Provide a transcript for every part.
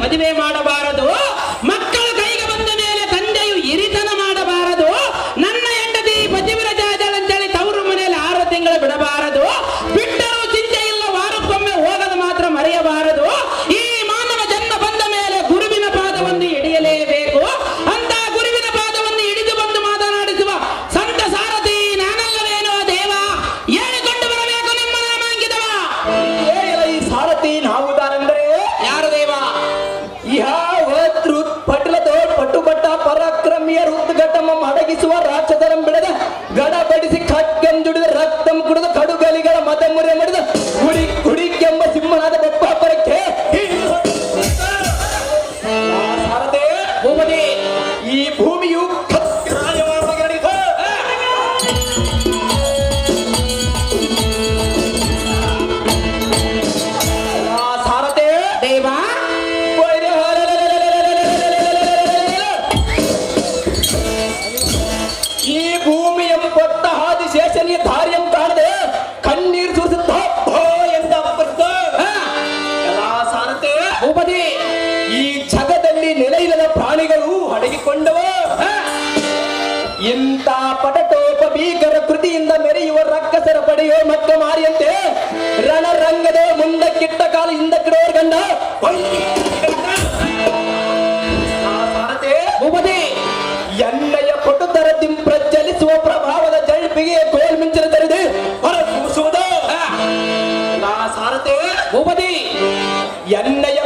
ಮದುವೆ ಮಾಡಬಾರದು ಎನ್ನಯ ಪಟುತರ ಪ್ರಜ್ವಲಿಸುವ ಪ್ರಭಾವದ ಜಳಿಪಿಗೆ ಕೋಲ್ ಮಿಂಚಿನ ತರಿದು ಹೊರ ಸೂಸುವುದು ನಾ ಸಾರತೆ ಭೂಪತಿ ಎಣ್ಣೆಯ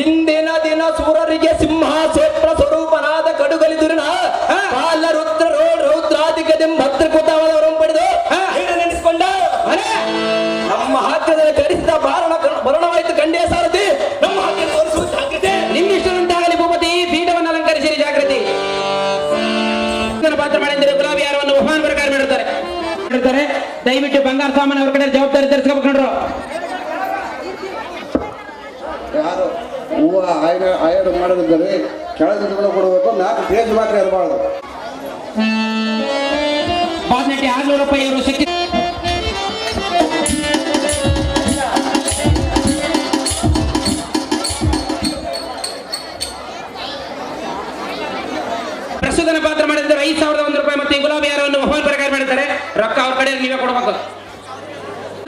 ಇಂದಿನ ದಿನ ಸೂರರಿಗೆ ಸಿಂಹ ಕ್ಷೇತ್ರ ಸ್ವರೂಪನಾದ ಕಡುಗಲಿದುರಿನ ಕಾಲ ರುದ್ರ ರೌದ್ರಾಧಿಕತೆ ಭದ್ರಕೃತವಾದವರು ಪಡೆದು ನೆನೆಸಿಕೊಂಡ ನಮ್ಮ ಹಾಕ್ಯದಲ್ಲಿ ಕರಿಸಿದ ಬಾರಣ, ಬರಣವಾಯಿತು ಕಂಡೇ ಸಾರತಿ ನಮ್ಮ ಹಾಕಿದೆ ನಿಮ್ಮಿಷ್ಟರಂತಾಗಲಿ ಭೂಪತಿ, ಪೀಠವನ್ನು ಅಲಂಕರಿಸಿರಿ ಜಾಗೃತಿ. ಪಾತ್ರ ಮಾಡಿದ್ರೆ ಗುಲಾಬಿ ಯಾರವನ್ನು ಬಹುಮಾನ ಪ್ರಕಾರ ಮಾಡಿರ್ತಾರೆ. ದಯವಿಟ್ಟು ಬಂಗಾರ ಸಾಮಾನು ಅವ್ರ ಕಡೆ ಜವಾಬ್ದಾರಿ ತರಿಸ್ಕೋಬೇಕು ಆಯನ ಆಯೋಗ ಮಾಡೋದಿದ್ದರೆ ಕೆಳದಿಂದ ಕೊಡಬೇಕು, ನಾಲ್ಕು ಪೇಜ್ ಮಾತ್ರ ಇರಬಾರ್ದು. ಪ್ರಸ್ತುತ ಆರ್ನೂರು ರೂಪಾಯಿ ಪಾತ್ರ ಮಾಡಿದ್ದಾರೆ ಐದು ಸಾವಿರದ ಒಂದು ರೂಪಾಯಿ ಮತ್ತೆ ಗುಲಾಬಿ ಯಾರವನ್ನು ಮೊಬೈಲ್ ಪ್ರಕಾರ ಮಾಡಿದ್ದಾರೆ, ರೊಕ್ಕ ಅವ್ರ ಕಡೆ ನೀವೇ ಕೊಡಬೇಕು.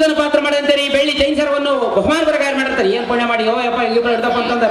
ಪಾತ್ರ ಪಾತ್ರ ಈ ಬೆಳ್ಳಿ ಚೈನ್ ಸರವನ್ನು ಬಹುಮಾನ ಪ್ರಕಾರ ಮಾಡಿರ್ತಾರೆ. ಏನ್ ಪುಣ್ಯ ಮಾಡಿ, ಓ ಯಪ್ಪ ಇಲ್ಲಿ ಅಂತಂದ್ರ?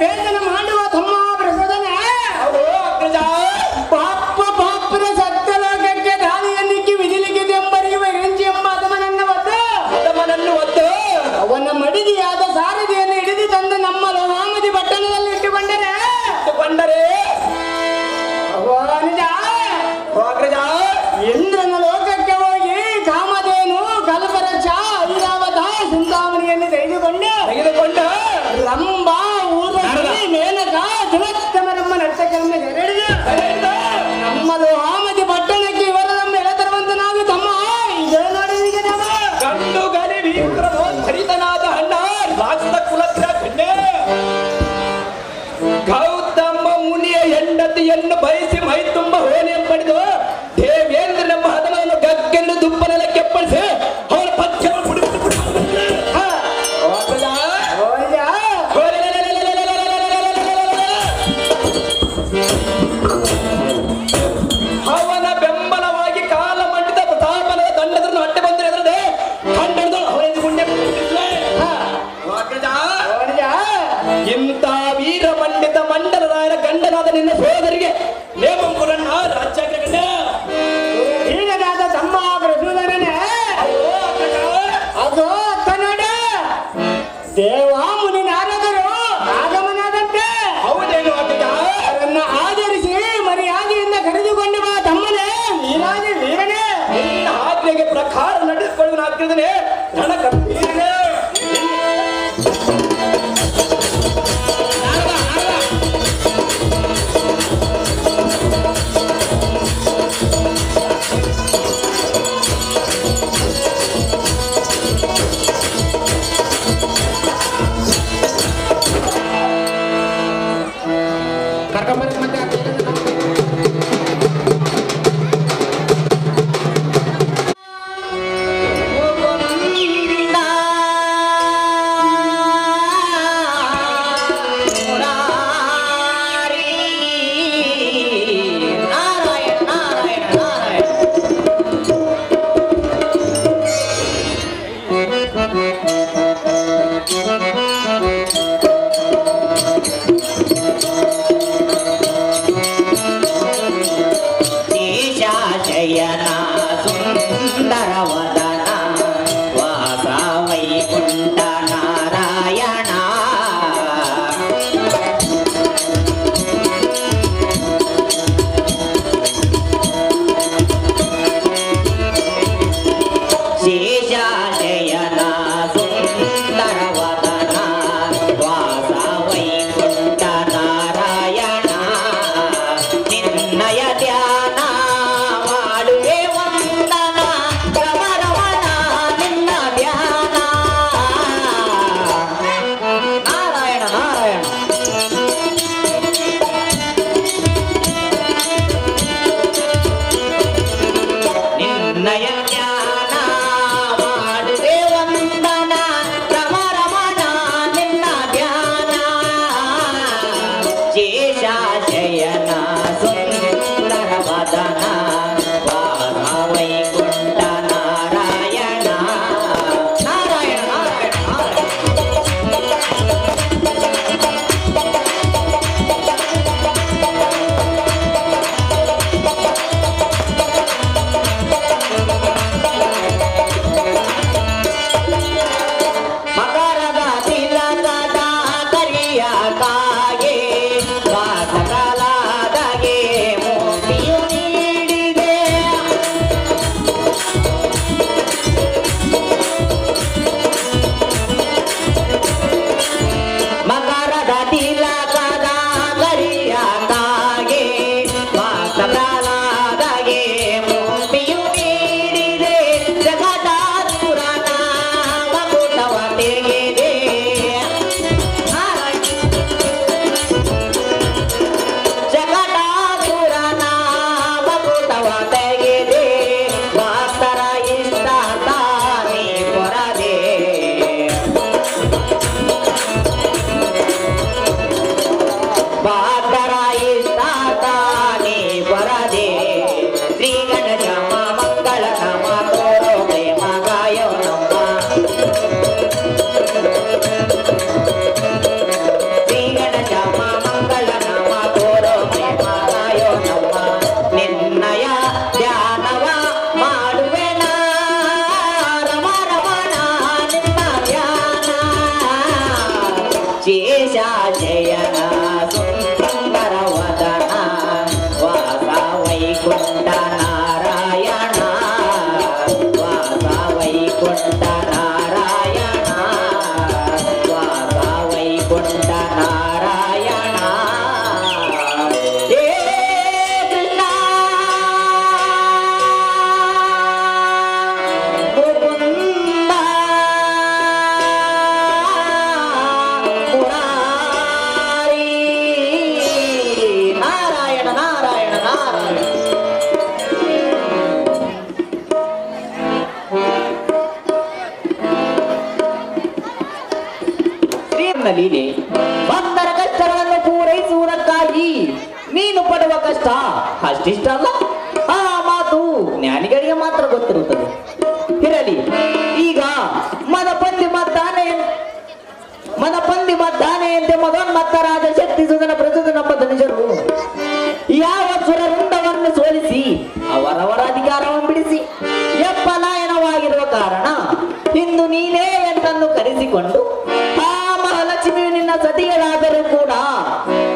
வேதனை ನಿನ್ನ ಸೋದರಿಗೆ Targa mari mati ಇಂದು ನೀನೇ ಎನ್ನನ್ನು ಕರೆಸಿಕೊಂಡು ಆ ಮಹಾಲಕ್ಷ್ಮಿಯು ನಿನ್ನ ಸತಿಯರಾದರೂ ಕೂಡ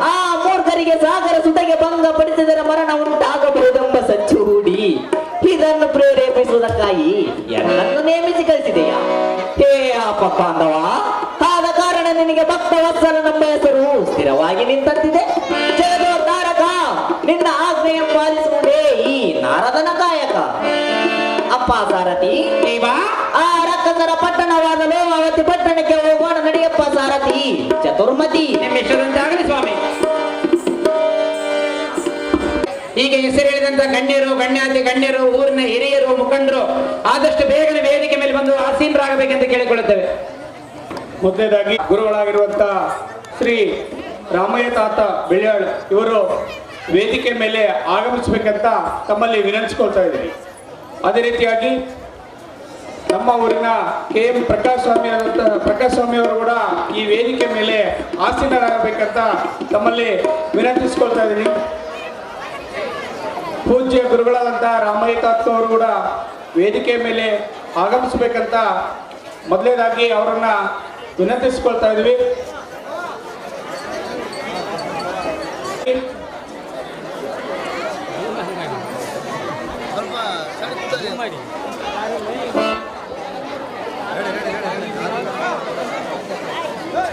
ಆ ಮೂರ್ಖರಿಗೆ ಸಾಗರ ಸುತಗೆ ಭಂಗ ಪಡಿಸಿದರೆ ಮರಣ ಉಂಟಾಗಬಹುದೆಂಬ ಸಚ್ಚು ಹೂಡಿ ಇದನ್ನು ಪ್ರೇರೇಪಿಸುವುದಕ್ಕಾಗಿ ಎಲ್ಲರನ್ನು ನೇಮಿಸಿ ಕಳಿಸಿದೆಯಾ? ಹೇ ಅಪ್ಪ ಬಾಂಧವ ಆದ ಕಾರಣ ನಿನಗೆ ಭಕ್ತ ವತ್ಸಲನೆಂಬ ಹೆಸರು ಸ್ಥಿರವಾಗಿ ನಿಂತಂತಿದೆ. ಅಪ್ಪ ಸಾರಥಿ. ಆ ರಕ್ಕಸರ ಪಟ್ಟಣವಾದ ಲೋಮಾವತಿ ಪಟ್ಟಣಕ್ಕೆ ಹೋಗೋಣ ನಡೆಯಪ್ಪ ಸಾರಥಿ. ಚತುರ್ಮತಿ. ಸ್ವಾಮಿ. ಈಗ ಹೆಸರು ಹೇಳಿದಂತ ಗಣ್ಯರು ಗಣ್ಯಾತಿ ಗಣ್ಯರು ಊರಿನ ಹಿರಿಯರು ಮುಖಂಡರು ಆದಷ್ಟು ಬೇಗನೆ ವೇದಿಕೆ ಮೇಲೆ ಬಂದು ಆಸೀನರಾಗಬೇಕೆಂದು ಕೇಳಿಕೊಳ್ಳುತ್ತೇವೆ. ಮೊದಲನೇದಾಗಿ ಗುರುಗಳಾಗಿರುವಂತ ಶ್ರೀ ರಾಮಯ್ಯ ತಾತ ಬೆಳ್ಯಾಳ್ ಇವರು ವೇದಿಕೆ ಮೇಲೆ ಆಗಮಿಸಬೇಕಂತ ತಮ್ಮಲ್ಲಿ ವಿನಂತಿಸ್ಕೊಳ್ತಾ ಇದ್ದೀನಿ. ಅದೇ ರೀತಿಯಾಗಿ ನಮ್ಮ ಊರಿನ ಕೆ ಎಂ ಪ್ರಕಾಶ್ ಸ್ವಾಮಿ ಪ್ರಕಾಶ್ ಸ್ವಾಮಿ ಅವರು ಕೂಡ ಈ ವೇದಿಕೆ ಮೇಲೆ ಆಸೀನರಾಗಬೇಕಂತ ತಮ್ಮಲ್ಲಿ ವಿನಂತಿಸ್ಕೊಳ್ತಾ ಇದ್ದೀನಿ. ಪೂಜ್ಯ ಗುರುಗಳಾದಂಥ ರಾಮಯ್ಯ ತಾತ ಕೂಡ ವೇದಿಕೆ ಮೇಲೆ ಆಗಮಿಸಬೇಕಂತ ಮೊದಲನೇದಾಗಿ ಅವರನ್ನ ವಿನಂತಿಸ್ಕೊಳ್ತಾ ಇದ್ವಿ.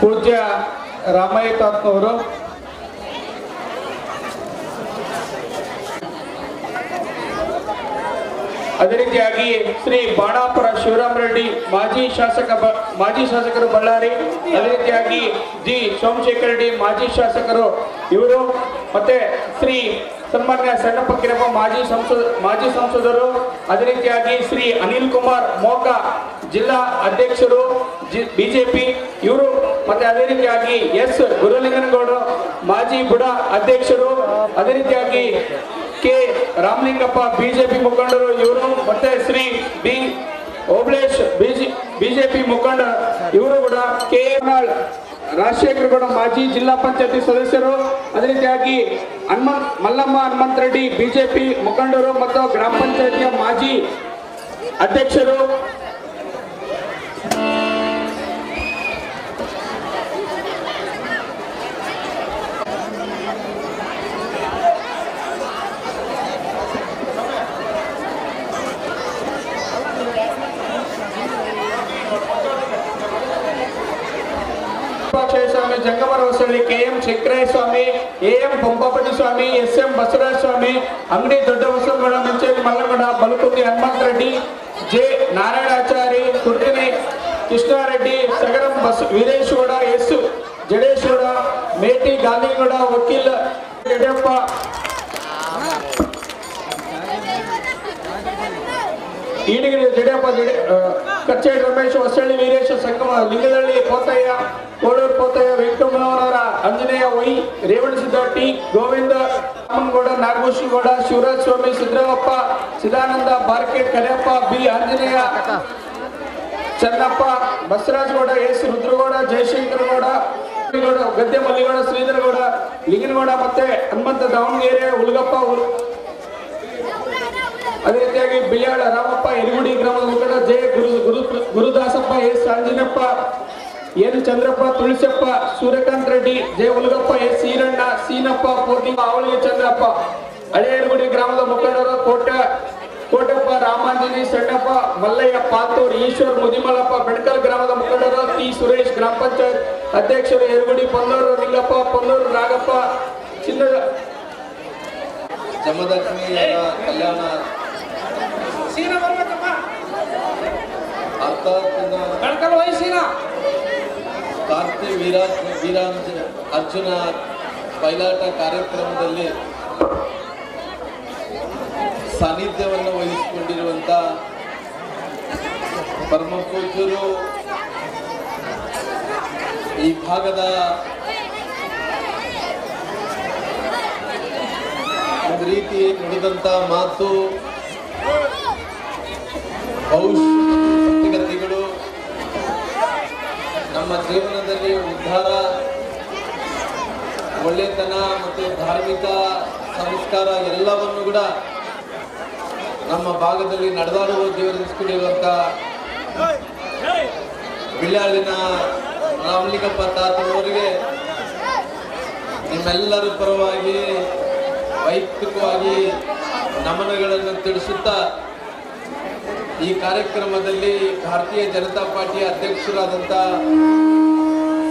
ಪೂಜ್ಯ ರಾಮಯ್ಯ ತಾತ್ನವರು. ಅದೇ ರೀತಿಯಾಗಿ ಶ್ರೀ ಬಾಣಾಪುರ ಶಿವರಾಮ್ ರೆಡ್ಡಿ ಮಾಜಿ ಶಾಸಕ ಮಾಜಿ ಶಾಸಕರು ಬಳ್ಳಾರಿ, ಅದೇ ರೀತಿಯಾಗಿ ಜಿ ಸೋಮಶೇಖರ್ ರೆಡ್ಡಿ ಮಾಜಿ ಶಾಸಕರು ಇವರು, ಮತ್ತೆ ಶ್ರೀ ಸನ್ಮಾನ್ಯ ಸಣ್ಣಪ್ಪ ಕಿರಪ್ಪ ಮಾಜಿ ಸಂಸದ, ಮಾಜಿ ಸಂಸದರು ಅದೇ ರೀತಿಯಾಗಿ ಶ್ರೀ ಅನಿಲ್ ಕುಮಾರ್ ಮೋಕ ಜಿಲ್ಲಾ ಅಧ್ಯಕ್ಷರು ಬಿಜೆಪಿ, ಇವರು, ಮತ್ತೆ ಅದೇ ರೀತಿಯಾಗಿ ಎಸ್ ಗುರುಲಿಂಗನಗೌಡರು ಮಾಜಿ ಬುಡ ಅಧ್ಯಕ್ಷರು ಅದೇ ರೀತಿಯಾಗಿ ಕೆ ರಾಮಲಿಂಗಪ್ಪ ಬಿಜೆಪಿ ಮುಖಂಡರು, ಇವರು, ಮತ್ತೆ ಶ್ರೀ ಬಿ ಓಬ್ಳೇಶ್ ಬಿಜಿ, ಬಿಜೆಪಿ ಮುಖಂಡ, ಇವರು ಕೂಡ ಕೆ ಎನಾಳ್ ರಾಜಶೇಖರ ಗೌಡ ಮಾಜಿ ಜಿಲ್ಲಾ ಪಂಚಾಯತಿ ಸದಸ್ಯರು, ಅದೇ ರೀತಿಯಾಗಿ ಹನುಮಂತ್, ಮಲ್ಲಮ್ಮ ಹನುಮಂತ್ ರೆಡ್ಡಿ, ಬಿಜೆಪಿ ಮುಖಂಡರು ಮತ್ತು ಗ್ರಾಮ ಪಂಚಾಯತಿಯ ಮಾಜಿ ಅಧ್ಯಕ್ಷರು Hosalli K M Shankarayya Swamy A M Pampapatti Swamy S M Basavaraja Swamy Angadi ದೊಡ್ಡ ಬಸವಗೌಡ ಮೆಂಚೇರಿ ಮಲ್ಲಗೌಡ ಬಲಕುಂದಿ ಹನುಮಂತ ರೆಡ್ಡಿ ಜೆ ನಾರಾಯಣಾಚಾರಿ ಕುರ್ತಿನಿ ಕೃಷ್ಣಾರೆಡ್ಡಿ ಸಗರಂ ಬಸ್ ವೀರೇಶ್ಗೌಡ ಎಸ್ ಜಡೇಶ್ಗೌಡ ಮೇಟಿ ಗಾಂಧಿಗೌಡ ವಕೀಲ ಯಡಿಯಪ್ಪ ಈಡಿಗಿರಿ ಜಡಿಯಪ್ಪ ಜಡಿ ಕಚ್ಚೇರಿ ರಮೇಶ್ ಹೊಸಳ್ಳಿ ವೀರೇಶ ಸಂಗಮ, ಲಿಂಗದಳ್ಳಿ ಪೋತಯ್ಯ, ಕೋಡೂರು ಪೋತಯ್ಯ ವೆಂಕಟಮ್ಮನವರ ಅಂಜನೇಯ ವೈ ರೇವಣಸಿದ್ಧ ಟಿ, ಗೋವಿಂದ, ರಾಮನಗೌಡ, ನಾಗಭೂಷಿಗೌಡ, ಶಿವರಾಜ್ ಸ್ವಾಮಿ, ಸಿದ್ದರಾಮಪ್ಪ, ಸಿದಾನಂದ, ಬಾರ್ಕೆಟ್, ಕರಿಯಪ್ಪ, ಬಿ, ಆಂಜನೇಯ, ಚನ್ನಪ್ಪ, ಬಸವರಾಜಗೌಡ, ಎಸ್, ರುದ್ರಗೌಡ, ಜಯಶಂಕರಗೌಡ ಗೌಡ ಗದ್ದೆ ಮಲ್ಲಿಗೌಡ, ಶ್ರೀಧರಗೌಡ, ಲಿಂಗನಗೌಡ ಮತ್ತೆ ಹನುಮಂತ ದಾವಣಗೆರೆ ಉಲ್ಗಪ್ಪ ಉಲ್- ಅದೇ ರೀತಿಯಾಗಿ ಬಿಳಿಯಾಳ ರಾಮಪ್ಪ, ಎಲ್ಗುಡಿ ಗ್ರಾಮದ ಮುಖಂಡ J Guru Guru Gurudasappa S Anjanappa N Chandrappa Tulasappa Suryakant Reddy, J Ulagappa S Eranna Seenappa Purnima ಅವಳಿ ಚಂದ್ರಪ್ಪ. ಹಳೆ ಯಲಗುಡಿ ಗ್ರಾಮದ ಮುಖಂಡರು ಕೋಟ ಕೋಟಪ್ಪ ರಾಮಾಂಜನಿ, ಸಣ್ಣಪ್ಪ ಮಲ್ಲಯ್ಯ, ಪಾತೂರ್, ಈಶ್ವರ್, ಮುದಿಮಲಪ್ಪ, ಬೆಣಕಲ್ ಗ್ರಾಮದ ಮುಖಂಡರ, ಟಿ ಸುರೇಶ್, ಗ್ರಾಮ ಪಂಚಾಯತ್ ಅಧ್ಯಕ್ಷರು ಎರ್ಗುಡಿ ಪಲ್ಲೂರು ನಿಂಗಪ್ಪ ಪಲ್ಲೂರು ನಾಗಪ್ಪ, ಚಿನ್ನದ ಜಮದಕ್ಷ್ಮಿ ಕಲ್ಯಾಣ ಅರ್ಥಾತ್ ಕಾರ್ತಿ ವೀರ ವೀರಾಂಜ ಅರ್ಜುನ ಬಯಲಾಟ ಕಾರ್ಯಕ್ರಮದಲ್ಲಿ ಸಾನ್ನಿಧ್ಯವನ್ನು ವಹಿಸಿಕೊಂಡಿರುವಂತ ಪರಮ ಪೂಜ್ಯರು ಈ ಭಾಗದ ಒಂದು ರೀತಿ ನುಡಿದಂತ ಮಾತು ಭವಿಷ್ಯಗತಿಗಳು ನಮ್ಮ ಜೀವನದಲ್ಲಿ ಉದ್ಧಾರ, ಒಳ್ಳೆತನ ಮತ್ತು ಧಾರ್ಮಿಕ ಸಂಸ್ಕಾರ ಎಲ್ಲವನ್ನು ಕೂಡ ನಮ್ಮ ಭಾಗದಲ್ಲಿ ನಡೆದಾಡುವ ದೇವರಿಸಿಕೊಂಡಿರುವಂತ ಬಿಳ್ಳಾಳಿನ ರಾಮಲಿಂಗಪ್ಪ ತಾತನವರಿಗೆ ನಿಮ್ಮೆಲ್ಲರ ಪರವಾಗಿ ವೈಯಕ್ತಿಕವಾಗಿ ನಮನಗಳನ್ನು ತಿಳಿಸುತ್ತಾ ಈ ಕಾರ್ಯಕ್ರಮದಲ್ಲಿ ಭಾರತೀಯ ಜನತಾ ಪಾರ್ಟಿಯ ಅಧ್ಯಕ್ಷರಾದಂಥ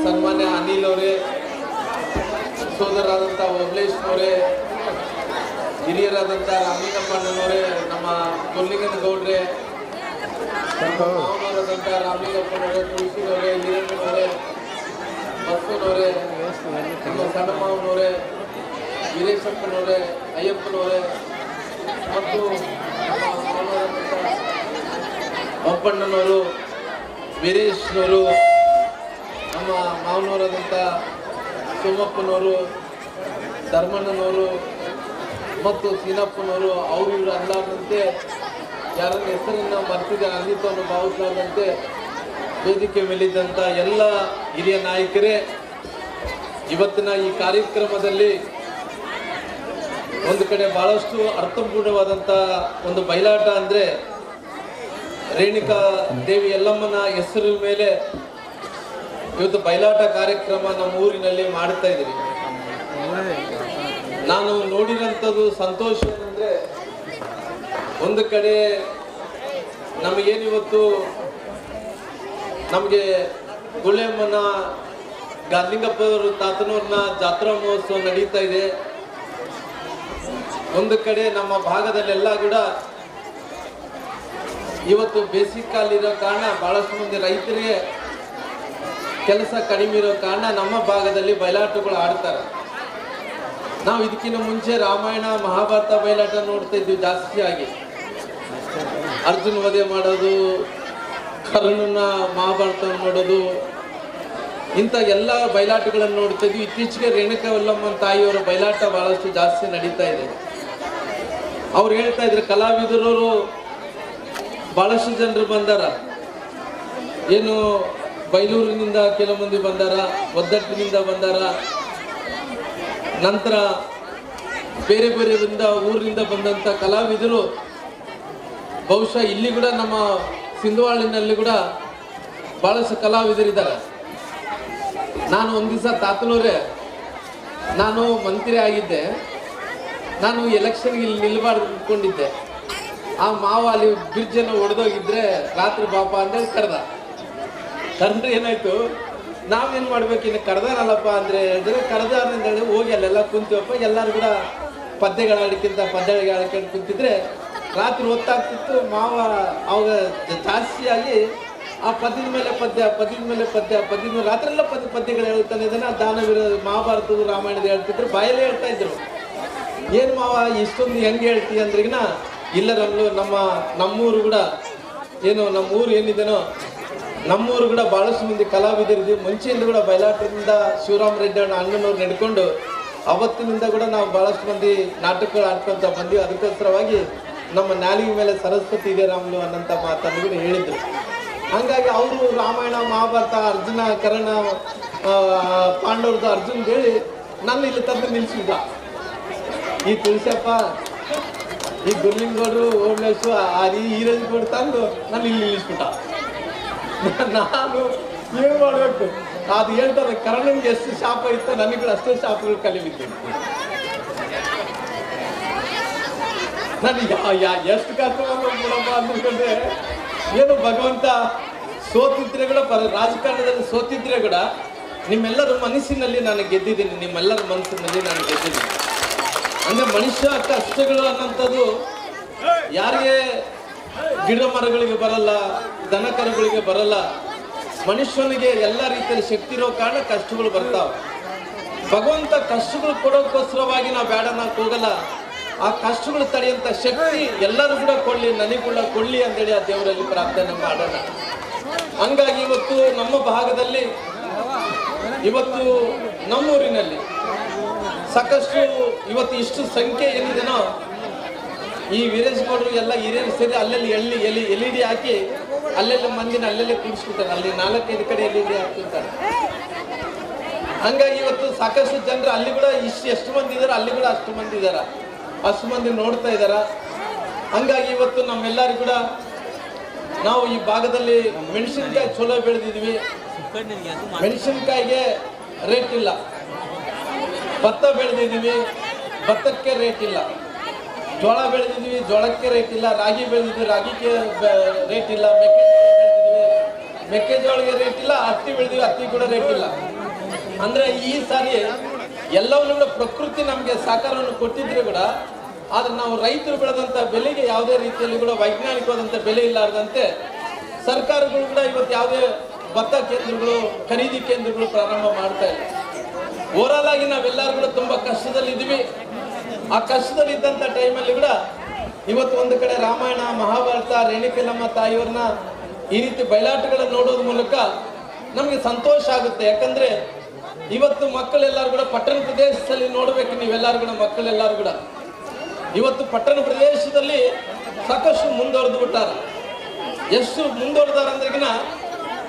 ಸನ್ಮಾನ್ಯ ಅನಿಲ್ ಅವರೇ ಸೋದರಾದಂಥ ಓಬ್ಲೇಶ್ ಅವರೇ, ಹಿರಿಯರಾದಂಥ ರಾಮಲಿಂಗಪ್ಪಣ್ಣನವರೇ ನಮ್ಮ ಕೊಲ್ಲಿಗನ ಗೌಡ್ರೆ ಮಾವನವರಾದಂಥ ರಾಮಲಿಂಗಪ್ಪನವರೇ, ತುಳಸಿನವರೇ ಹಿರೇಣ್ಣನವರೇ ಬಸ್ವನವರೇ, ನಮ್ಮ ಸಣ್ಣ ಮಾವನವರೇ ವೀರೇಶಪ್ಪನವರೇ, ಅಯ್ಯಪ್ಪನವರೇ, ಮತ್ತು ನಮ್ಮ ಪಪ್ಪಣ್ಣನವರು ವೀರೇಶ್ನವರು, ನಮ್ಮ ಮಾವನವರಾದಂಥ ಸೋಮಪ್ಪನವರು, ಧರ್ಮಣ್ಣನವರು ಮತ್ತು ಸೀನಪ್ಪನವರು, ಅವರು ಇವರು ಅಂದಾದಂತೆ ಯಾರ ಹೆಸರನ್ನು ಮರ್ತಿದೆ ಅಂದಿದ್ದನ್ನು ಭಾವಿಸಲಾದಂತೆ ವೇದಿಕೆ ಮೇಲಿದ್ದಂಥ ಎಲ್ಲ ಹಿರಿಯ ನಾಯಕರೇ, ಇವತ್ತಿನ ಈ ಕಾರ್ಯಕ್ರಮದಲ್ಲಿ ಒಂದು ಕಡೆ ಭಾಳಷ್ಟು ಅರ್ಥಪೂರ್ಣವಾದಂಥ ಒಂದು ಬಯಲಾಟ ಅಂದರೆ ರೇಣುಕಾ ದೇವಿ ಎಲ್ಲಮ್ಮನ ಹೆಸರಿನ ಮೇಲೆ ಇವತ್ತು ಬಯಲಾಟ ಕಾರ್ಯಕ್ರಮ ನಮ್ಮ ಊರಿನಲ್ಲಿ ಮಾಡ್ತಾ ಇದ್ದೀವಿ. ನಾನು ನೋಡಿರೋಂಥದ್ದು ಸಂತೋಷ ಏನಂದ್ರೆ ಒಂದು ಕಡೆ ನಮಗೇನಿವತ್ತು ನಮಗೆ ಗುಳೆಮ್ಮನ ಗಾರ್ಲಿಂಗಪ್ಪವರು ತಾತನವ್ರನ್ನ ಜಾತ್ರಾ ಮಹೋತ್ಸವ ನಡೀತಾ ಇದೆ. ಒಂದು ಕಡೆ ನಮ್ಮ ಭಾಗದಲ್ಲೆಲ್ಲ ಕೂಡ ಇವತ್ತು ಬೇಸಿಕ್ ಕಾಲಿರೋ ಕಾರಣ ಬಹಳಷ್ಟು ಮಂದಿ ರೈತರಿಗೆ ಕೆಲಸ ಕಡಿಮೆ ಇರೋ ಕಾರಣ ನಮ್ಮ ಭಾಗದಲ್ಲಿ ಬಯಲಾಟಗಳು ಆಡ್ತಾರೆ. ನಾವು ಇದಕ್ಕಿಂತ ಮುಂಚೆ ರಾಮಾಯಣ, ಮಹಾಭಾರತ ಬಯಲಾಟ ನೋಡ್ತಾ ಇದ್ವಿ ಜಾಸ್ತಿ ಆಗಿ. ಅರ್ಜುನ್ ವಧೆ ಮಾಡೋದು, ಕರ್ಣನ ಮಹಾಭಾರತ ನೋಡೋದು, ಇಂಥ ಎಲ್ಲ ಬಯಲಾಟಗಳನ್ನು ನೋಡ್ತಾ ಇದ್ವಿ. ಇತ್ತೀಚೆಗೆ ರೇಣುಕಾ ವಲ್ಲಮ್ಮನ ತಾಯಿಯವರ ಬಯಲಾಟ ಬಹಳಷ್ಟು ಜಾಸ್ತಿ ನಡೀತಾ ಇದೆ. ಅವ್ರು ಹೇಳ್ತಾ ಇದ್ರು, ಕಲಾವಿದರವರು ಬಹಳಷ್ಟು ಜನರು ಬಂದಾರ. ಏನು ಬೈಲೂರಿನಿಂದ ಕೆಲವು ಮಂದಿ ಬಂದಾರ, ಒದ್ದಟ್ಟಿನಿಂದ ಬಂದಾರ. ನಂತರ ಬೇರೆ ಬೇರೆಯಿಂದ ಊರಿನಿಂದ ಬಂದಂಥ ಕಲಾವಿದರು ಬಹುಶಃ ಇಲ್ಲಿ ಕೂಡ ನಮ್ಮ ಸಿಂಧುವಾಳಿನಲ್ಲಿ ಕೂಡ ಬಹಳಷ್ಟು ಕಲಾವಿದರಿದ್ದಾರೆ. ನಾನು ಒಂದು ದಿವಸ ನಾನು ಮಂತ್ರಿ ಆಗಿದ್ದೆ. ನಾನು ಎಲೆಕ್ಷನ್ಗೆ ಇಲ್ಲಿ ನಿಲ್ಬಾರ್ದು ಅಂದ್ಕೊಂಡಿದ್ದೆ ಆ ಮಾವ ಅಲ್ಲಿ ಬ್ರಿಡ್ಜನ್ನು ಒಡೆದೋಗಿದ್ರೆ ರಾತ್ರಿ ಬಾಪ ಅಂತೇಳಿ ಕರೆದ. ಕರೆದ್ರೆ ಏನಾಯ್ತು? ನಾವೇನು ಮಾಡ್ಬೇಕು? ಇನ್ನು ಕರೆದಾರಲ್ಲಪ್ಪ ಅಂದ್ರೆ ಹೇಳಿದ್ರೆ ಕರೆದ ಹೇಳಿ ಹೋಗಿ ಅಲ್ಲೆಲ್ಲ ಕುಂತೀವಪ್ಪ. ಎಲ್ಲರೂ ಕೂಡ ಪದ್ಯಗಳ ಆಡ್ಕೊಂಡು ಕುಂತಿದ್ರೆ ರಾತ್ರಿ ಹೊತ್ತಾಗ್ತಿತ್ತು. ಮಾವ ಅವಾಗ ಜಾಸ್ತಿಯಾಗಿ ಆ ಪದ್ಯದ ಮೇಲೆ ಪದ್ಯ, ಪದ್ಯದ ಮೇಲೆ ಪದ್ಯ, ಪದ್ಯದ ಮೇಲೆ ರಾತ್ರಿ ಎಲ್ಲ ಪದ್ಯ, ಪದ್ಯಗಳು ಹೇಳ್ತಾನೆ. ಇದನ್ನ ದಾನವೀರ ಮಹಾಭಾರತದ ರಾಮಾಯಣದ ಹೇಳ್ತಿದ್ರು. ಬಾಯಲ್ಲೇ ಹೇಳ್ತಾ ಇದ್ರು. ಏನು ಮಾವ, ಇಷ್ಟೊಂದು ಹೆಂಗೆ ಹೇಳ್ತೀಯ ಅಂದ್ರಿಗಿನ ಇಲ್ಲ ನಮ್ದು ನಮ್ಮ ನಮ್ಮೂರು ಕೂಡ ಏನು ನಮ್ಮ ಊರು ಏನಿದೆನೋ ನಮ್ಮೂರು ಕೂಡ ಭಾಳಷ್ಟು ಮಂದಿ ಕಲಾವಿದರಿದ್ವಿ. ಮುಂಚೆಯಿಂದ ಕೂಡ ಬಯಲಾಟದಿಂದ ಶಿವರಾಮ್ ರೆಡ್ಡಿ ಅಣ್ಣ ಅಣ್ಣನವ್ರು ನಡ್ಕೊಂಡು ಅವತ್ತಿನಿಂದ ಕೂಡ ನಾವು ಭಾಳಷ್ಟು ಮಂದಿ ನಾಟಕಗಳು ಆಡ್ಕೊಂತ ಬಂದ್ವಿ. ಅದಕ್ಕೋಸ್ಕರವಾಗಿ ನಮ್ಮ ನಾಲಿಗೆ ಮೇಲೆ ಸರಸ್ವತಿ ಇದೆ ರಾಮ್ಲು ಅನ್ನಂತ ಮಾತನ್ನು ಕೂಡ ಹೇಳಿದ್ರು. ಹಂಗಾಗಿ ಅವರು ರಾಮಾಯಣ, ಮಹಾಭಾರತ, ಅರ್ಜುನ, ಕರ್ಣ ಪಾಂಡವ್ರದ್ದು ಅರ್ಜುನ್ ಹೇಳಿ ನಾನು ಇಲ್ಲಿ ತಂದು ನಿಲ್ಸಿದ್ದ. ಈ ತುಳಸಪ್ಪ ಈ ಗುರ್ಲಿಂಗೌಡರು ಓಡ್ಲೇಶು ಅದು ಈ ಕೊಡ್ತ ತಂದು ನಾನು ಇಲ್ಲಿ ನಿಲ್ಲಿಸ್ಬಿಟ್ಟ. ನಾನು ಏನ್ ಮಾಡ್ಬೇಕು? ಅದು ಹೇಳ್ತಾರೆ, ಕರ್ಣನ್ಗೆ ಎಷ್ಟು ಶಾಪ ಇತ್ತು ನನಗೆ ಅಷ್ಟೇ ಶಾಪಗಳು ಕಲಿಬಿದ್ದೀನಿ ನಾನು ಯಾ ಯಾ ಎಷ್ಟು ಬಿಡಪ್ಪ ಅಂದ್ಕೊಂಡ್ರೆ, ಏನು ಭಗವಂತ ಸೋತಿದ್ರೆ ಕೂಡ ಪರ ರಾಜಕಾರಣದಲ್ಲಿ ಸೋತಿದ್ರೆ ಕೂಡ ನಿಮ್ಮೆಲ್ಲರ ಮನಸ್ಸಿನಲ್ಲಿ ನಾನು ಗೆದ್ದಿದ್ದೀನಿ, ನಿಮ್ಮೆಲ್ಲರ ಮನಸ್ಸಿನಲ್ಲಿ ನಾನು ಗೆದ್ದಿದ್ದೀನಿ. ಅಂದ್ರೆ ಮನುಷ್ಯ ಕಷ್ಟಗಳು ಅನ್ನೋಂಥದ್ದು ಯಾರಿಗೆ ಗಿಡ ಮರಗಳಿಗೆ ಬರಲ್ಲ, ದನ ಕರುಗಳಿಗೆ ಬರಲ್ಲ, ಮನುಷ್ಯನಿಗೆ ಎಲ್ಲ ರೀತಿಯಲ್ಲಿ ಶಕ್ತಿ ಇರೋ ಕಾರಣ ಕಷ್ಟಗಳು ಬರ್ತಾವ. ಭಗವಂತ ಕಷ್ಟಗಳು ಕೊಡೋಕ್ಕೋಸ್ಕರವಾಗಿ ನಾವು ಬೇಡ ನಾವು ಹೋಗಲ್ಲ. ಆ ಕಷ್ಟಗಳು ತಡೆಯಂತ ಶಕ್ತಿ ಎಲ್ಲರೂ ಕೂಡ ಕೊಡ್ಲಿ, ನನಗೆ ಕೂಡ ಕೊಡ್ಲಿ ಅಂತೇಳಿ ಆ ದೇವರಲ್ಲಿ ಪ್ರಾರ್ಥನೆ ಮಾಡೋಣ. ಹಂಗಾಗಿ ಇವತ್ತು ನಮ್ಮ ಭಾಗದಲ್ಲಿ, ಇವತ್ತು ನಮ್ಮೂರಿನಲ್ಲಿ ಸಾಕಷ್ಟು ಇವತ್ತು ಇಷ್ಟು ಸಂಖ್ಯೆ ಏನಿದೆನೋ, ಈ ವೀರೇಶ್ಗೌಡರು ಎಲ್ಲ ಹಿರಿಯರು ಸೇರಿ ಅಲ್ಲಲ್ಲಿ ಎಲ್ಲಿ ಎಲ್ಲಿ ಎಲ್ ಇ ಡಿ ಹಾಕಿ ಅಲ್ಲೆಲ್ಲ ಮಂದಿನ ಅಲ್ಲೆಲ್ಲೇ ಕೂಡಿಸ್ಕೊಳ್ತಾರೆ ಅಲ್ಲಿ ನಾಲ್ಕೈದು ಕಡೆ ಎಲ್ ಇ ಡಿ ಹಾಕಿರ್ತಾರೆ ಹಂಗಾಗಿ ಇವತ್ತು ಸಾಕಷ್ಟು ಜನರು ಅಲ್ಲಿ ಕೂಡ ಇಷ್ಟು, ಎಷ್ಟು ಮಂದಿ ಇದಾರೆ, ಅಲ್ಲಿ ಕೂಡ ಅಷ್ಟು ಮಂದಿ ಇದಾರ. ಅಷ್ಟು ಮಂದಿ ನೋಡ್ತಾ ಇದಾರ. ಹಂಗಾಗಿ ಇವತ್ತು ನಮ್ಮೆಲ್ಲರೂ ಕೂಡ ನಾವು ಈ ಭಾಗದಲ್ಲಿ ಮೆಣಸಿನ್ಕಾಯಿ ಚಲೋ ಬೆಳೆದಿದ್ವಿ. ಮೆಣಸಿನ್ಕಾಯಿಗೆ ರೇಟ್ ಇಲ್ಲ. ಭತ್ತ ಬೆಳೆದಿದ್ದೀವಿ, ಭತ್ತಕ್ಕೆ ರೇಟ್ ಇಲ್ಲ. ಜೋಳ ಬೆಳೆದಿದ್ದೀವಿ, ಜೋಳಕ್ಕೆ ರೇಟ್ ಇಲ್ಲ. ರಾಗಿ ಬೆಳೆದಿದ್ದೀವಿ, ರಾಗಿಗೆ ರೇಟ್ ಇಲ್ಲ. ಮೆಕ್ಕೆಜೋಳ ಬೆಳೆದಿದ್ವಿ ಮೆಕ್ಕೆಜೋಳಗೆ ರೇಟ್ ಇಲ್ಲ. ಹತ್ತಿ ಬೆಳೆದಿವಿ ಹತ್ತಿ ಕೂಡ ರೇಟ್ ಇಲ್ಲ. ಅಂದ್ರೆ ಈ ಸಾರಿ ಎಲ್ಲವನ್ನು ಕೂಡ ಪ್ರಕೃತಿ ನಮಗೆ ಸಹಕಾರವನ್ನು ಕೊಟ್ಟಿದ್ರೆ ಕೂಡ ಆದ್ರೆ ನಾವು ರೈತರು ಬೆಳೆದಂತ ಬೆಲೆಗೆ ಯಾವುದೇ ರೀತಿಯಲ್ಲಿ ಕೂಡ ವೈಜ್ಞಾನಿಕವಾದಂತ ಬೆಲೆ ಇಲ್ಲಾರ್ದಂತೆ ಸರ್ಕಾರಗಳು ಕೂಡ ಇವತ್ತು ಯಾವುದೇ ಭತ್ತ ಕೇಂದ್ರಗಳು, ಖರೀದಿ ಕೇಂದ್ರಗಳು ಪ್ರಾರಂಭ ಮಾಡ್ತಾ ಇಲ್ಲ. ಓವರಾಲ್ ಆಗಿ ನಾವೆಲ್ಲರೂ ಕೂಡ ತುಂಬಾ ಕಷ್ಟದಲ್ಲಿ ಇದ್ವಿ ಆ ಕಷ್ಟದಲ್ಲಿ ಇದ್ದಂತ ಟೈಮಲ್ಲಿ ಕೂಡ ಇವತ್ತು ಒಂದು ಕಡೆ ರಾಮಾಯಣ, ಮಹಾಭಾರತ, ರೇಣಿಕೆಲಮ್ಮ ತಾಯಿಯವ್ರನ್ನ ಈ ರೀತಿ ಬಯಲಾಟಗಳನ್ನ ನೋಡೋದ್ರ ಮೂಲಕ ನಮಗೆ ಸಂತೋಷ ಆಗುತ್ತೆ. ಯಾಕಂದ್ರೆ ಇವತ್ತು ಮಕ್ಕಳೆಲ್ಲರೂ ಕೂಡ ಪಟ್ಟಣ ಪ್ರದೇಶದಲ್ಲಿ ನೋಡ್ಬೇಕು ನೀವೆಲ್ಲರೂ ಕೂಡ, ಮಕ್ಕಳೆಲ್ಲರೂ ಕೂಡ. ಇವತ್ತು ಪಟ್ಟಣ ಪ್ರದೇಶದಲ್ಲಿ ಸಾಕಷ್ಟು ಮುಂದುವರೆದು ಬಿಟ್ಟಾರ. ಎಷ್ಟು ಮುಂದುವರೆದಾರ ಅಂದ್ರೆಗಿನ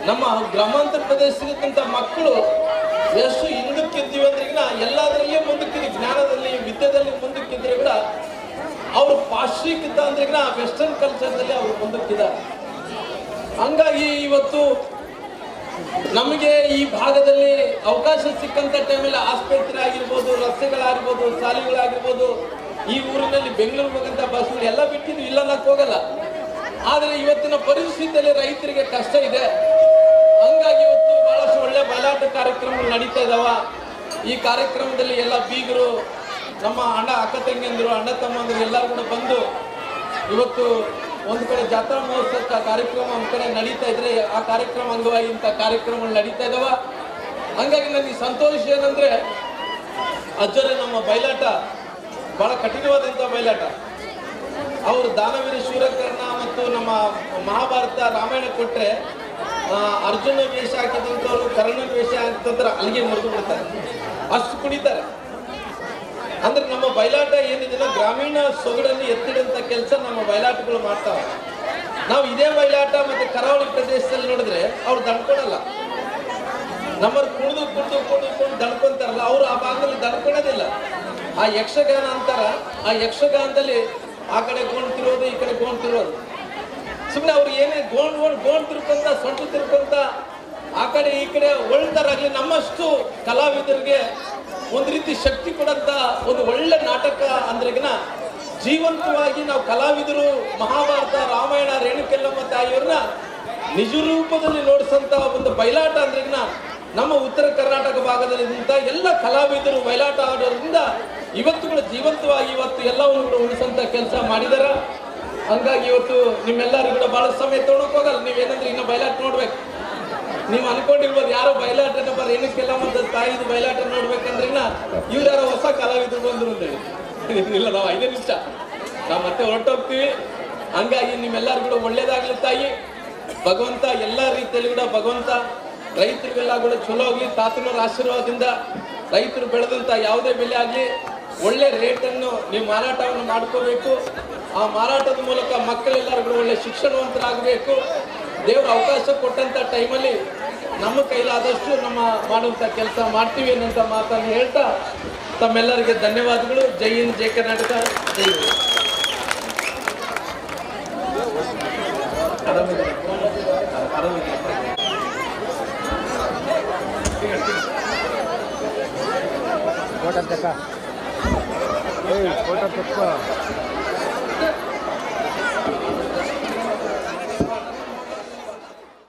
ನಮ್ಮ ಗ್ರಾಮಾಂತರ ಪ್ರದೇಶಕ್ಕಿಂತ ಮಕ್ಕಳು ಎಷ್ಟು ಹಿಂದಕ್ಕಿದ್ದೀವಿ ಅಂದ್ರೆ ಈಗ ಎಲ್ಲದರಲ್ಲಿಯೇ ಮುಂದಕ್ಕಿದ್ವಿ ಜ್ಞಾನದಲ್ಲಿ, ವಿದ್ಯೆದಲ್ಲಿ ಮುಂದಕ್ಕಿದ್ರೆ ಕೂಡ ಅವರು ಪಾಶ್ಚಿಕ್ಕಿದ್ದ ಅಂದ್ರೆ ಈಗ ವೆಸ್ಟರ್ನ್ ಕಲ್ಚರ್ದಲ್ಲಿ ಅವರು ಮುಂದಕ್ಕಿದ್ದಾರೆ. ಹಂಗಾಗಿ ಇವತ್ತು ನಮಗೆ ಈ ಭಾಗದಲ್ಲಿ ಅವಕಾಶ ಸಿಕ್ಕಂತ ಟೈಮಲ್ಲಿ ಆಸ್ಪತ್ರೆ ಆಗಿರ್ಬೋದು, ರಸ್ತೆಗಳಾಗಿರ್ಬೋದು, ಶಾಲೆಗಳಾಗಿರ್ಬೋದು, ಈ ಊರಿನಲ್ಲಿ ಬೆಂಗಳೂರು ಹೋಗಂತ ಬಸ್ಗಳು ಎಲ್ಲ ಬಿಟ್ಟಿದ್ವಿ. ಇಲ್ಲ ಹೋಗಲ್ಲ. ಆದರೆ ಇವತ್ತಿನ ಪರಿಸ್ಥಿತಿಯಲ್ಲಿ ರೈತರಿಗೆ ಕಷ್ಟ ಇದೆ. ಒಳ್ಳೆ ಕಾರ್ಯಕ್ರಮಗಳು ನಡೀತಾ ಇದ್ದಾವ ಈ ಕಾರ್ಯಕ್ರಮದಲ್ಲಿ ಎಲ್ಲ ಬೀಗರು ನಮ್ಮ ಅಣ್ಣ ಅಕ್ಕ ತಂಗಿಯಂದರು ಅಣ್ಣ ತಮ್ಮಂದರು ಎಲ್ಲರೂ ಕೂಡ ಬಂದು ಇವತ್ತು ಒಂದು ಕಡೆ ಜಾತ್ರಾ ಮಹೋತ್ಸವ ಕಾರ್ಯಕ್ರಮ ಒಂದು ಕಡೆ ನಡೀತಾ ಇದ್ರೆ ಆ ಕಾರ್ಯಕ್ರಮ ಅಂಗವಾಗಿ ಇಂಥ ಕಾರ್ಯಕ್ರಮಗಳು ನಡೀತಾ ಇದ್ದಾವ ಹಂಗಾಗಿ ನನಗೆ ಸಂತೋಷ ಏನಂದ್ರೆ ಅಜ್ಜರೇ ನಮ್ಮ ಬಯಲಾಟ ಬಹಳ ಕಠಿಣವಾದಂಥ ಬಯಲಾಟ. ಅವರು ದಾನವೀರ ಶೂರಕರ್ಣ ಮತ್ತು ನಮ್ಮ ಮಹಾಭಾರತ ರಾಮಾಯಣ ಕೊಟ್ರೆ ಆ, ಅರ್ಜುನ ವೇಷ ಹಾಕಿದಂಥವ್ರು ಕರ್ಣ ವೇಷ ಅಂತಂದ್ರೆ ಅಲ್ಲಿಗೆ ಮರೆತು ಬಿಡ್ತಾರೆ. ಅಷ್ಟು ಕುಣಿತಾರೆ. ಅಂದ್ರೆ ನಮ್ಮ ಬಯಲಾಟ ಏನಿದೆ ಗ್ರಾಮೀಣ ಸೊಗಡನ್ನು ಎತ್ತಿಡಂತ ಕೆಲಸ ನಮ್ಮ ಬಯಲಾಟಗಳು ಮಾಡ್ತಾವೆ. ನಾವು ಇದೇ ಬಯಲಾಟ ಮತ್ತೆ ಕರಾವಳಿ ಪ್ರದೇಶದಲ್ಲಿ ನೋಡಿದ್ರೆ ಅವ್ರು ದಣ್ಕೊಳಲ್ಲ. ನಮ್ಮವ್ರು ಕುಣಿದು ಕುಡಿದು ಕುಣಿದು ಕುಣಿದು ದಣ್ಕೊಂತಾರಲ್ಲ, ಅವ್ರು ಆ ಭಾಗದಲ್ಲಿ ದಣ್ಕೊಳೋದಿಲ್ಲ. ಆ ಯಕ್ಷಗಾನ ಅಂತಾರ, ಆ ಯಕ್ಷಗಾನದಲ್ಲಿ ಆ ಕಡೆ ಕೊಂಡ್ತಿರೋದು ತಿರೋದು, ಈ ಕಡೆ ಗೋಣ್ ತಿರೋದು. ಸುಮ್ಮನೆ ಅವ್ರು ಏನೇ ಗೋಣ್ ಗೋಣ್ ಗೋಣ್ ತಿರ್ಕೊಂತ ಸೊಂಟು ತಿರ್ಕೊಂತ ಆ ಕಡೆ ಈ ಕಡೆ ಒಳ್ತಾರಾಗ್ಲಿ ನಮ್ಮಷ್ಟು ಕಲಾವಿದರಿಗೆ ಒಂದು ರೀತಿ ಶಕ್ತಿ ಕೊಡಂತ ಒಂದು ಒಳ್ಳೆ ನಾಟಕ ಅಂದ್ರೆಗಿನ ಜೀವಂತವಾಗಿ ನಾವು ಕಲಾವಿದರು ಮಹಾಭಾರತ, ರಾಮಾಯಣ, ರೇಣುಕೆಲ್ಲಮ್ಮ ತಾಯಿಯವ್ರನ್ನ ನಿಜ ರೂಪದಲ್ಲಿ ನೋಡಿಸಂತ ಒಂದು ಬಯಲಾಟ ಅಂದ್ರೆಗಿನ ನಮ್ಮ ಉತ್ತರ ಕರ್ನಾಟಕ ಭಾಗದಲ್ಲಿ ನಿಂತ ಎಲ್ಲ ಕಲಾವಿದರು ಬಯಲಾಟ ಆಡೋದ್ರಿಂದ ಇವತ್ತು ಕೂಡ ಜೀವಂತವಾಗಿ ಇವತ್ತು ಎಲ್ಲವನ್ನು ಕೂಡ ಉಳಿಸಂತ ಕೆಲಸ ಮಾಡಿದಾರ. ಹಂಗಾಗಿ ಇವತ್ತು ನಿಮ್ಮೆಲ್ಲರೂ ಕೂಡ ಬಹಳ ಸಮಯ ತೊಗೊಳಕ್ ಹೋಗಲ್ಲ. ನೀವೇನಂದ್ರೆ ಇನ್ನ ಬಯಲಾಟ ನೋಡ್ಬೇಕು. ನೀವು ಅನ್ಕೊಂಡಿರ್ಬೋದು ಯಾರೋ ಬಯಲಾಟ ಬರ ಏನಕ್ಕೆಲ್ಲ ಮತ್ತೆ ತಾಯಿದು ಬಯಲಾಟ ನೋಡ್ಬೇಕಂದ್ರೆ ಇವ್ರು ಯಾರೋ ಹೊಸ ಕಲಾವಿದ್ರು ಬಂದ್ರು ಅಂತೇಳಿ ಇಲ್ಲ, ನಾವು ಐದೇ ನಿಮಿಷ. ನಾವು ಮತ್ತೆ ಹೊರಟೋಗ್ತೀವಿ. ಹಂಗಾಗಿ ನಿಮ್ಮೆಲ್ಲರೂ ಕೂಡ ಒಳ್ಳೇದಾಗ್ಲಿ ತಾಯಿ. ಭಗವಂತ ಎಲ್ಲ ರೀತಿಯಲ್ಲಿ ಕೂಡ ಭಗವಂತ. ರೈತರಿಗೆಲ್ಲ ಕೂಡ ಚಲೋ ಆಗ್ಲಿ ತಾತನವ್ರ ಆಶೀರ್ವಾದದಿಂದ ರೈತರು ಬೆಳೆದಂತ ಯಾವುದೇ ಬೆಲೆ ಆಗ್ಲಿ, ಒಳ್ಳೆ ರೇಟನ್ನು ನೀವು ಮಾರಾಟವನ್ನು ಮಾಡ್ಕೋಬೇಕು. ಆ ಮಾರಾಟದ ಮೂಲಕ ಮಕ್ಕಳೆಲ್ಲರೂ ಒಳ್ಳೆ ಶಿಕ್ಷಣವಂತರಾಗಬೇಕು. ದೇವರು ಅವಕಾಶ ಕೊಟ್ಟಂಥ ಟೈಮಲ್ಲಿ ನಮ್ಮ ಕೈಲಾದಷ್ಟು ನಮ್ಮ ಮಾಡುವಂಥ ಕೆಲಸ ಮಾಡ್ತೀವಿ ಅನ್ನೋಂಥ ಮಾತನ್ನು ಹೇಳ್ತಾ ತಮ್ಮೆಲ್ಲರಿಗೆ ಧನ್ಯವಾದಗಳು. ಜೈ ಹಿಂದ್, ಜೈ ಕರ್ನಾಟಕ, ಜೈ ಹಿಂದ್.